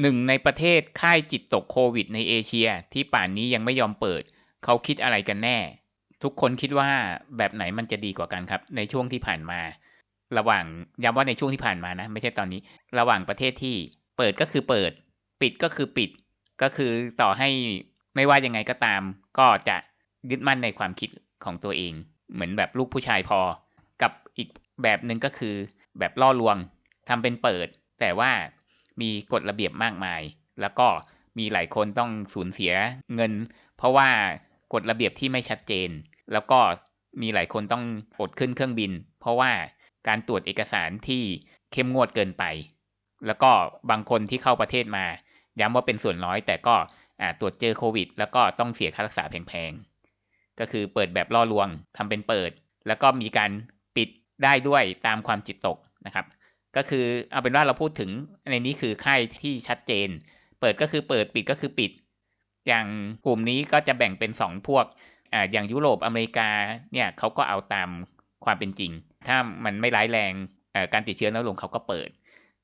หนึ่งในประเทศค่ายจิตตกโควิดในเอเชีย ที่ป่านนี้ยังไม่ยอมเปิด เขาคิดอะไรกันแน่ ทุกคนคิดว่าแบบไหนมันจะดีกว่ากันครับ ในช่วงที่ผ่านมา ระหว่างย้ำว่าในช่วงที่ผ่านมานะ ไม่ใช่ตอนนี้ ระหว่างประเทศที่เปิดก็คือเปิด ปิดก็คือปิด ก็คือต่อให้ไม่ว่ายังไงก็ตาม ก็จะยึดมั่นในความคิดของตัวเอง เหมือนแบบลูกผู้ชายพอ กับอีกแบบหนึ่งก็คือแบบล่อลวงทำเป็นเปิด แต่ว่า มีกฎระเบียบมากมาย แล้วก็มีหลายคนต้องสูญเสียเงิน เพราะว่ากฎระเบียบที่ไม่ชัดเจน แล้วก็มีหลายคนต้องอดขึ้นเครื่องบิน เพราะว่าการตรวจเอกสารที่เข้มงวดเกินไป แล้วก็บางคนที่เข้าประเทศมา ย้ำว่าเป็นส่วนน้อย แต่ก็ตรวจเจอโควิด แล้วก็ต้องเสียค่ารักษาแพงๆ ก็คือเปิดแบบล่อลวงทำเป็นเปิด แล้วก็มีการปิดได้ด้วยตามความจิตตกนะครับ ก็คือเอาเป็นว่าเราพูดถึงในนี้คือค่ายที่ชัดเจน เปิดก็คือเปิดปิดก็คือปิด อย่างกลุ่มนี้ก็จะแบ่งเป็นสองพวกอ่าอย่างยุโรปอเมริกาเนี่ยเขาก็เอาตามความเป็นจริง ถ้ามันไม่ร้ายแรงการติดเชื้อน้อยลงเขาก็เปิด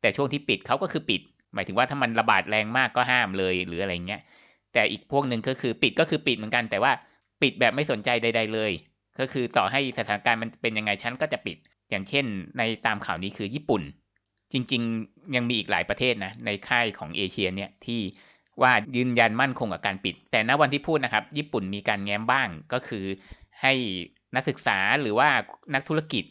แต่ช่วงที่ปิดเขาก็คือปิด หมายถึงว่าถ้ามันระบาดแรงมากก็ห้ามเลยหรืออะไรเงี้ยแต่อีกพวกหนึ่งก็คือปิดก็คือปิดเหมือนกัน แต่ว่าปิดแบบไม่สนใจใด ๆ เลย ก็คือต่อให้สถานการณ์มันเป็นยังไงฉันก็จะปิด อย่างเช่น ในตามข่าวนี้คือญี่ปุ่น จริง ๆ ยังมีอีกหลายประเทศนะในค่ายของเอเชียเนี่ยที่ว่ายืนยันมั่นคงกับการปิด แต่ณวันที่พูดนะครับ ญี่ปุ่นมีการแง้มบ้างก็คือให้นักศึกษาหรือว่านักธุรกิจ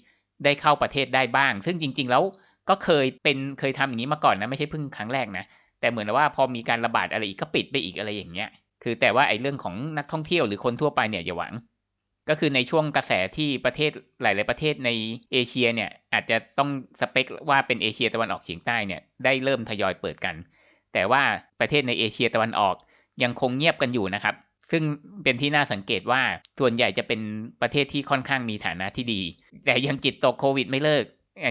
ได้เข้าประเทศได้บ้าง ซึ่งจริง ๆ แล้วก็เคยเป็นเคยทำอย่างนี้มาก่อนนะไม่ใช่เพิ่งครั้งแรกนะแต่เหมือนว่าพอมีการระบาดอะไรอีกก็ปิดไปอีกอะไรอย่างเงี้ยคือแต่ว่าไอ้เรื่องของนักท่องเที่ยวหรือคนทั่วไปเนี่ยอย่าหวัง ก็คือในช่วงกระแสที่ประเทศหลาย ๆ ประเทศในเอเชียเนี่ยอาจจะต้องสเปคว่าเป็นเอเชียตะวันออกเฉียงใต้เนี่ยได้เริ่มทยอยเปิดกัน แต่ว่าประเทศในเอเชียตะวันออกยังคงเงียบกันอยู่นะครับ ซึ่งเป็นที่น่าสังเกตว่าส่วนใหญ่จะเป็นประเทศที่ค่อนข้างมีฐานะที่ดี แต่ยังจิตตกโควิดไม่เลิก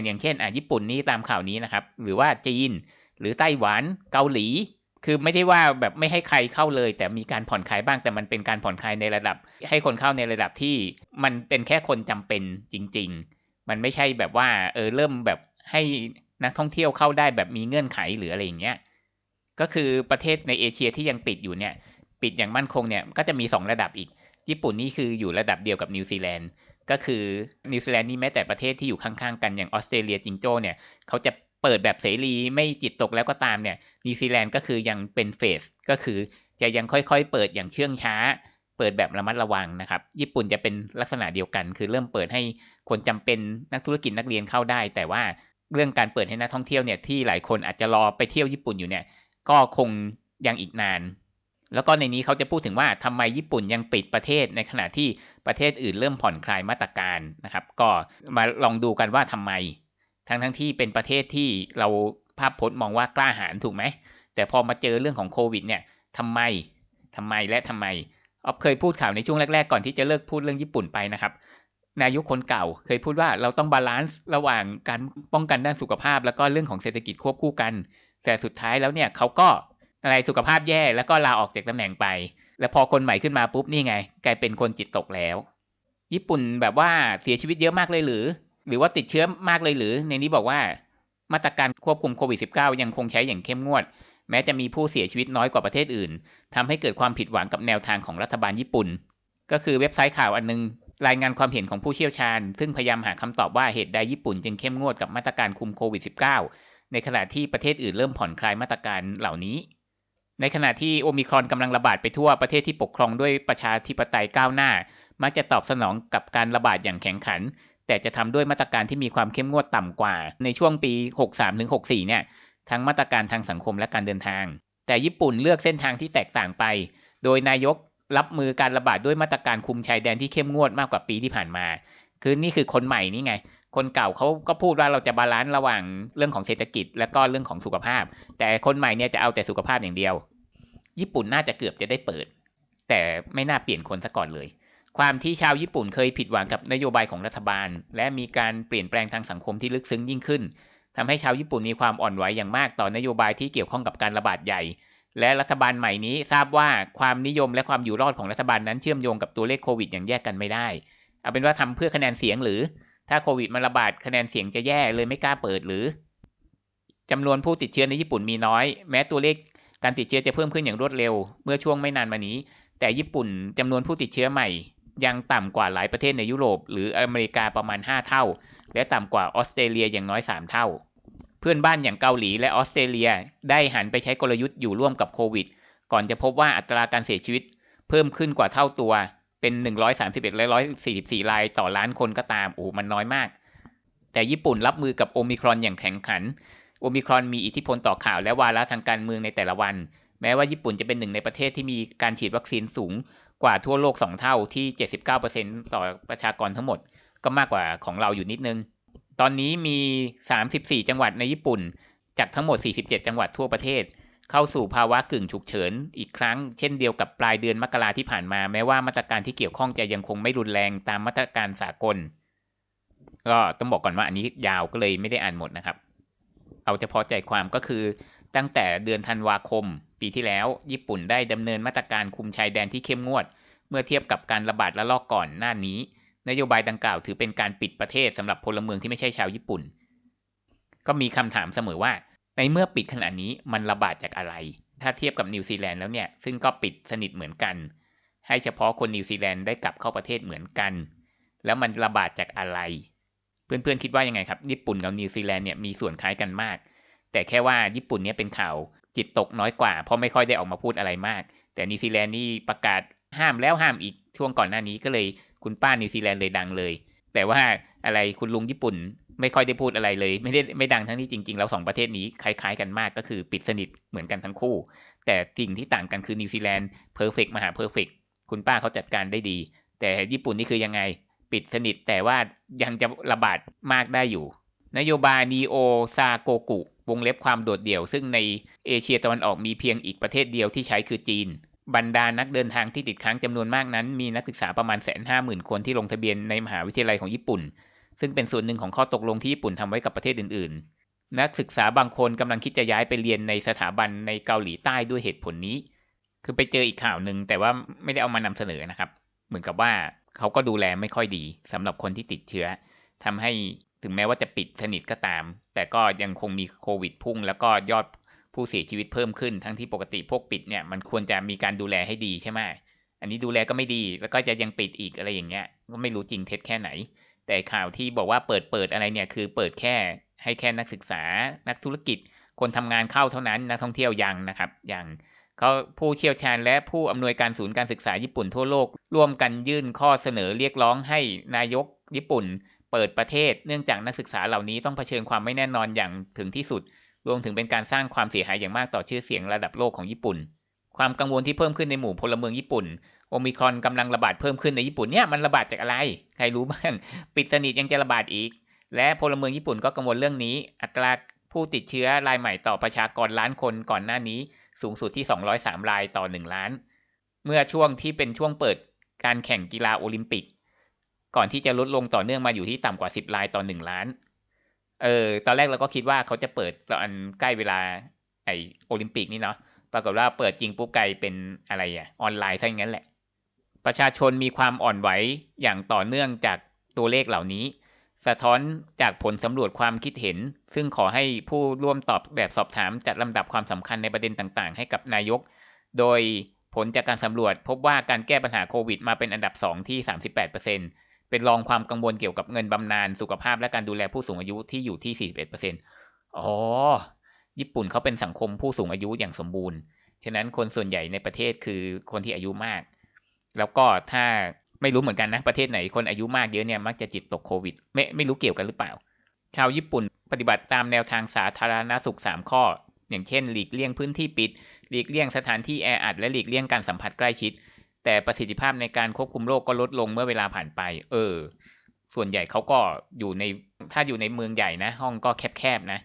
อย่างเช่นอะญี่ปุ่นนี้ตามข่าวนี้นะครับ หรือว่าจีน หรือไต้หวัน เกาหลี คือไม่ได้ว่าแบบไม่ให้ใครเข้าเลย แต่มีการผ่อนคลายบ้างแต่มันเป็นการผ่อนคลายในระดับ ให้คนเข้าในระดับที่มันเป็นแค่คนจำเป็นจริง ๆ มันไม่ใช่แบบว่า เออเริ่มแบบให้นักท่องเที่ยวเข้าได้แบบมีเงื่อนไขหรืออะไรอย่างเงี้ยก็คือประเทศในเอเชียที่ยังปิดอยู่เนี่ย ปิดอย่างมั่นคงเนี่ยก็จะมี 2 ระดับอีก ญี่ปุ่นนี่คืออยู่ระดับเดียวกับนิวซีแลนด์ก็คือนิวซีแลนด์นี่แม้แต่ประเทศที่อยู่ข้างๆกันอย่างออสเตรเลียจิงโจ้เนี่ยเขาจะ เปิดแบบเสรีไม่จิตตกแล้วก็ตามเนี่ยนิวซีแลนด์ก็คือยังเป็นเฟสก็คือจะยังค่อยๆ เปิดอย่างเชื่องช้า เปิดแบบระมัดระวังนะครับ ญี่ปุ่นจะเป็นลักษณะเดียวกัน คือเริ่มเปิดให้คนจำเป็นนักธุรกิจนักเรียนเข้าได้ แต่ว่าเรื่องการเปิดให้นักท่องเที่ยวเนี่ยที่หลายคนอาจจะรอไปเที่ยวญี่ปุ่นอยู่เนี่ยก็คงยังอีกนาน แล้วก็ในนี้เขาจะพูดถึงว่าทำไมญี่ปุ่นยังปิดประเทศในขณะที่ประเทศอื่นเริ่มผ่อนคลายมาตรการนะครับ ก็มาลองดูกันว่าทำไม ทั้งทั้งที่เป็นประเทศที่เราภาพพจน์มองว่ากล้าหาญถูกไหม แต่พอมาเจอเรื่องของโควิดเนี่ยทำไมทำไมและทำไมออฟเคยพูดข่าวในช่วงแรก ๆ ก่อนที่จะเลิกพูดเรื่องญี่ปุ่นไปนะครับ นายกคนเก่าเคยพูดว่าเราต้องบาลานซ์ระหว่างการป้องกันด้านสุขภาพ แล้วก็เรื่องของเศรษฐกิจควบคู่กัน แต่สุดท้ายแล้วเนี่ยเขาก็อะไรสุขภาพแย่แล้วก็ลาออกจากตำแหน่งไป แล้วพอคนใหม่ขึ้นมาปุ๊บนี่ไง กลายเป็นคนจิตตกแล้ว ญี่ปุ่นแบบว่าเสียชีวิตเยอะมากเลยหรือ หรือว่าติดเชื้อมากเลยหรือ ในนี้บอกว่ามาตรการควบคุมโควิด -19 ยังคงใช้อย่างเข้มงวด แม้จะมีผู้เสียชีวิตน้อยกว่าประเทศอื่นทำให้เกิดความผิดหวังกับแนวทางของรัฐบาลญี่ปุ่น ก็คือเว็บไซต์ข่าวอันนึง รายงานความเห็นของผู้เชี่ยวชาญ ซึ่งพยายามหาคำตอบว่าเหตุใดญี่ปุ่นจึงเข้มงวดกับมาตรการคุมโควิด -19 ในขณะที่ประเทศอื่นเริ่มผ่อนคลายมาตรการเหล่านี้ ในขณะที่โอมิครอนกำลังระบาดไปทั่วประเทศที่ปกครองด้วยประชาธิปไตยก้าวหน้า มักจะตอบสนองกับการระบาดอย่างแข็งขัน แต่จะทำด้วยมาตรการที่มีความเข้มงวดต่ำกว่า ในช่วงปี 63-64 เนี่ย ทั้งมาตรการทางสังคมและการเดินทาง แต่ญี่ปุ่นเลือกเส้นทางที่แตกต่างไป โดยนายกรับมือการระบาดด้วยมาตรการคุมชายแดนที่เข้มงวดมากกว่าปีที่ผ่านมา คือนี่คือคนใหม่นี่ไง คนเก่าเขาก็พูดว่าเราจะบาลานซ์ระหว่างเรื่องของเศรษฐกิจ และก็เรื่องของสุขภาพ แต่คนใหม่เนี่ยจะเอาแต่สุขภาพอย่างเดียว ญี่ปุ่นน่าจะเกือบจะได้เปิด แต่ไม่น่าเปลี่ยนคนซะก่อนเลย ความที่ชาวญี่ปุ่นเคยผิดหวังกับนโยบายของรัฐบาล และมีการเปลี่ยนแปลงทางสังคมที่ลึกซึ้งยิ่งขึ้นทำให้ชาวญี่ปุ่นมีความอ่อนไหวอย่างมากต่อนโยบายที่เกี่ยวข้องกับการระบาดใหญ่ และรัฐบาลใหม่นี้ทราบว่าความนิยมและความอยู่รอดของรัฐบาลนั้นเชื่อมโยงกับตัวเลขโควิดอย่างแยกกันไม่ได้ เอาเป็นว่าทำเพื่อคะแนนเสียงหรือ ถ้าโควิดมันระบาดคะแนนเสียงจะแย่เลยไม่กล้าเปิดหรือจำนวนผู้ติดเชื้อในญี่ปุ่นมีน้อย แม้ตัวเลขการติดเชื้อจะเพิ่มขึ้นอย่างรวดเร็ว เมื่อช่วงไม่นานมานี้ แต่ญี่ปุ่นจำนวนผู้ติดเชื้อใหม่ ยังต่ำกว่าหลายประเทศในยุโรป หรืออเมริกาประมาณ 5 เท่า และต่ำกว่าออสเตรเลียอย่างน้อย 3 เท่า เพื่อนบ้านอย่างเกาหลีและออสเตรเลียได้หันไปใช้กลยุทธ์อยู่ร่วมกับโควิด ก่อนจะพบว่าอัตราการเสียชีวิต เพิ่มขึ้นกว่าเท่าตัวเป็น 131 และ 144 รายต่อล้านคนก็ตาม โอ้ มันน้อยมาก แต่ญี่ปุ่นรับมือกับโอมิครอนอย่างแข็งขัน โอมิครอนมีอิทธิพลต่อข่าวและวาระทางการเมืองในแต่ละวัน แม้ว่าญี่ปุ่นจะเป็นหนึ่งในประเทศที่มีการฉีดวัคซีนสูง กว่าทั่วโลก 2 เท่าที่ 79%ต่อประชากรทั้งหมด ก็มากกว่าของเราอยู่นิดนึง ตอนนี้มี 34 จังหวัดในญี่ปุ่น จากทั้งหมด 47 จังหวัดทั่วประเทศ เข้าสู่ภาวะกึ่งฉุกเฉินอีกครั้ง เช่นเดียวกับปลายเดือนมกราที่ผ่านมา แม้ว่ามาตรการที่เกี่ยวข้องจะยังคงไม่รุนแรงตามมาตรการสากล ก็ต้องบอกก่อนว่าอันนี้ยาวก็เลยไม่ได้อ่านหมดนะครับ เอาเฉพาะใจความก็คือตั้งแต่เดือนธันวาคม ปีที่แล้ว ญี่ปุ่นได้ดำเนินมาตรการคุมชายแดนที่เข้มงวด เมื่อเทียบกับการระบาดระลอกก่อนหน้านี้ นโยบายดังกล่าวถือเป็นการปิดประเทศสำหรับพลเมืองที่ไม่ใช่ชาวญี่ปุ่น ก็มีคำถามเสมอว่า ในเมื่อปิดขนาดนี้มันระบาดจากอะไร ถ้าเทียบกับนิวซีแลนด์แล้วเนี่ยซึ่งก็ปิดสนิทเหมือนกัน ให้เฉพาะคนนิวซีแลนด์ได้กลับเข้าประเทศเหมือนกัน แล้วมันระบาดจากอะไรเพื่อนๆคิดว่ายังไงครับ ญี่ปุ่นกับนิวซีแลนด์เนี่ยมีส่วนคล้ายกันมาก แต่แค่ว่าญี่ปุ่นเนี่ยเป็นข่าว จิตตกน้อยกว่า เพราะไม่ค่อยได้ออกมาพูดอะไรมาก แต่นิวซีแลนด์นี่ประกาศห้ามแล้วห้ามอีกช่วงก่อนหน้านี้ก็เลยคุณป้านิวซีแลนด์เลยดังเลย แต่ว่าอะไรคุณลุงญี่ปุ่นไม่ค่อยได้พูดอะไรเลย ไม่ได้ไม่ดังทั้งที่จริงๆแล้วสองประเทศนี้คล้ายๆกันมากก็คือปิดสนิทเหมือนกันทั้งคู่ แต่สิ่งที่ต่างกันคือนิวซีแลนด์เพอร์เฟกมหาเพอร์เฟกคุณป้าเขาจัดการได้ดี แต่ญี่ปุ่นนี่คือยังไงปิดสนิทแต่ว่ายังจะระบาดมากได้อยู่ นโยบายนีโอซาโกกุ วงเล็บความโดดเดี่ยว ซึ่งในเอเชียตะวันออกมีเพียงอีกประเทศเดียวที่ใช้คือจีน บรรดานักเดินทางที่ติดค้างจำนวนมากนั้น มีนักศึกษาประมาณแสนห้าหมื่นคนที่ลงทะเบียนในมหาวิทยาลัยของญี่ปุ่น ซึ่งเป็นส่วนหนึ่งของข้อตกลงที่ญี่ปุ่นทำไว้กับประเทศอื่น ๆ นักศึกษาบางคนกำลังคิดจะย้ายไปเรียนในสถาบันในเกาหลีใต้ด้วยเหตุผลนี้ คือไปเจออีกข่าวหนึ่งแต่ว่าไม่ได้เอามานำเสนอนะครับ เหมือนกับว่าเขาก็ดูแลไม่ค่อยดีสำหรับคนที่ติดเชื้อทำให้ ถึงแม้ว่าจะปิดสนิทก็ตาม แต่ก็ยังคงมีโควิดพุ่ง แล้วก็ยอดผู้เสียชีวิตเพิ่มขึ้น ทั้งที่ปกติพวกปิดเนี่ยมันควรจะมีการดูแลให้ดีใช่ไหมอันนี้ดูแลก็ไม่ดี แล้วก็จะยังปิดอีกอะไรอย่างเงี้ย ก็ไม่รู้จริงเท็จแค่ไหน แต่ข่าวที่บอกว่าเปิดเปิดอะไรเนี่ยคือเปิดแค่ให้แค่นักศึกษา นักธุรกิจ คนทำงานเข้าเท่านั้น นักท่องเที่ยวยังนะครับยังเขาผู้เชี่ยวชาญและผู้อำนวยการศูนย์การศึกษาญี่ปุ่นทั่วโลก ร่วมกันยื่นข้อเสนอเรียกร้องให้นายกญี่ปุ่น เปิดประเทศเนื่องจากนักศึกษาเหล่านี้ต้องเผชิญความไม่แน่นอนอย่างถึงที่สุด รวมถึงเป็นการสร้างความเสียหายอย่างมากต่อชื่อเสียงระดับโลกของญี่ปุ่น ความกังวลที่เพิ่มขึ้นในหมู่พลเมืองญี่ปุ่น โอมิครอนกำลังระบาดเพิ่มขึ้นในญี่ปุ่นเนี่ยมันระบาดจากอะไร ใครรู้บ้าง ปิดสนิทยังจะระบาดอีก และพลเมืองญี่ปุ่นก็กังวลเรื่องนี้ อัตราผู้ติดเชื้อรายใหม่ต่อประชากรล้านคนก่อนหน้านี้ สูงสุดที่ 203 รายต่อ 1 ล้าน เมื่อช่วงที่เป็นช่วงเปิดการแข่งกีฬาโอลิมปิก ก่อนที่จะลดลงต่อเนื่องมาอยู่ที่ต่ำกว่า 10รายต่อ 1 ล้าน เออ ตอนแรกเราก็คิดว่าเขาจะเปิดตอนใกล้เวลาไอโอลิมปิกนี่เนาะ ปรากฏว่าเปิดจริงปุ๊บไกลเป็นอะไรอะออนไลน์ซะอย่างนั้นแหละ ประชาชนมีความอ่อนไหวอย่างต่อเนื่องจากตัวเลขเหล่านี้ สะท้อนจากผลสำรวจความคิดเห็น ซึ่งขอให้ผู้ร่วมตอบแบบสอบถามจัดลำดับความสำคัญในประเด็นต่างๆ ให้กับนายก โดยผลจากการสำรวจพบว่าการแก้ปัญหาโควิดมาเป็นอันดับ 2 ที่ 38%เเป็นรองความกังวลเกี่ยวกับเงินบำนาญสุขภาพและการดูแลผู้สูงอายุที่อยู่ที่ 41%อ๋อ ญี่ปุ่นเขาเป็นสังคมผู้สูงอายุอย่างสมบูรณ์ ฉะนั้นคนส่วนใหญ่ในประเทศคือคนที่อายุมาก แล้วก็ถ้าไม่รู้เหมือนกันนะประเทศไหนคนอายุมากเยอะเนี่ยมักจะจิตตกโควิด ไม่ไม่รู้เกี่ยวกันหรือเปล่า ชาวญี่ปุ่นปฏิบัติตามแนวทางสาธารณสุข 3 ข้อ อย่างเช่น หลีกเลี่ยงพื้นที่ปิด หลีกเลี่ยงสถานที่แออัดและหลีกเลี่ยงการสัมผัสใกล้ชิด แต่ประสิทธิภาพในการควบคุมโรคก็ลดลงเมื่อเวลาผ่านไป เออ ส่วนใหญ่เขาก็อยู่ในถ้าอยู่ในเมืองใหญ่นะ ห้องก็แคบๆนะ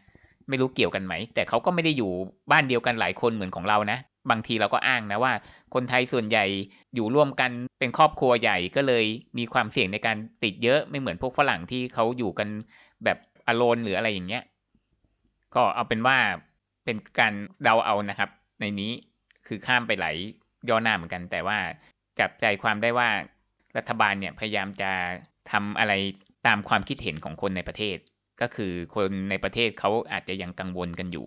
ไม่รู้เกี่ยวกันไหม แต่เขาก็ไม่ได้อยู่บ้านเดียวกันหลายคนเหมือนของเรานะ บางทีเราก็อ้างนะว่า คนไทยส่วนใหญ่อยู่ร่วมกันเป็นครอบครัวใหญ่ก็เลยมีความเสี่ยงในการติดเยอะไม่เหมือนพวกฝรั่งที่เขาอยู่กันแบบอโลนหรืออะไรอย่างเงี้ย ก็เอาเป็นว่าเป็นการเดาเอานะครับ ในนี้คือข้ามไปหลาย ย่อหน้าเหมือนกัน แต่ว่าจับใจความได้ว่ารัฐบาลเนี่ยพยายามจะทำอะไรตามความคิดเห็นของคนในประเทศ ก็คือคนในประเทศเขาอาจจะยังกังวลกันอยู่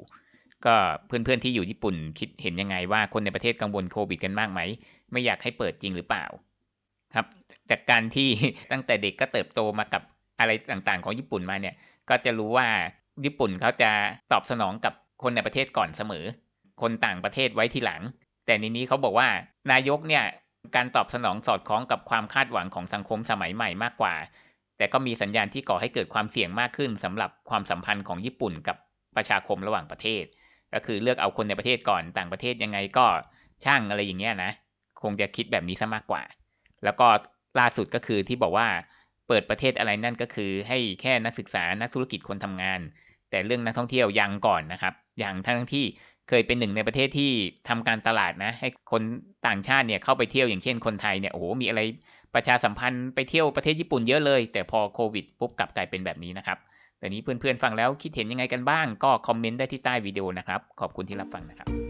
ก็เพื่อนๆที่อยู่ญี่ปุ่นคิดเห็นยังไงว่าคนในประเทศกังวลโควิดกันมากไหม ไม่อยากให้เปิดจริงหรือเปล่า ครับ จากการที่ตั้งแต่เด็กก็เติบโตมากับอะไรต่างๆ ของญี่ปุ่นมาเนี่ย ก็จะรู้ว่าญี่ปุ่นเขาจะตอบสนองกับคนในประเทศก่อนเสมอ คนต่างประเทศไว้ทีหลัง แต่ในนี้เขาบอกว่านายกเนี่ยการตอบสนองสอดคล้องกับความคาดหวังของสังคมสมัยใหม่มากกว่า แต่ก็มีสัญญาณที่ก่อให้เกิดความเสี่ยงมากขึ้นสำหรับความสัมพันธ์ของญี่ปุ่นกับประชาคมระหว่างประเทศ ก็คือเลือกเอาคนในประเทศก่อนต่างประเทศยังไงก็ช่างอะไรอย่างเงี้ยนะ คงจะคิดแบบนี้ซะมากกว่า แล้วก็ล่าสุดก็คือที่บอกว่าเปิดประเทศอะไรนั่นก็คือ ให้แค่นักศึกษานักธุรกิจคนทำงาน แต่เรื่องนักท่องเที่ยวยังก่อนนะครับยังทั้งที่ เคยเป็นหนึ่งในประเทศที่ทำการตลาดนะ ให้คนต่างชาติเนี่ยเข้าไปเที่ยวอย่างเช่นคนไทยเนี่ยโอ้โหมีอะไรประชาสัมพันธ์ไปเที่ยวประเทศญี่ปุ่นเยอะเลย แต่พอโควิดปุ๊บกลับกลายเป็นแบบนี้นะครับแต่นี้เพื่อนๆฟังแล้วคิดเห็นยังไงกันบ้าง ก็คอมเมนต์ได้ที่ใต้วิดีโอนะครับ ขอบคุณที่รับฟังนะครับ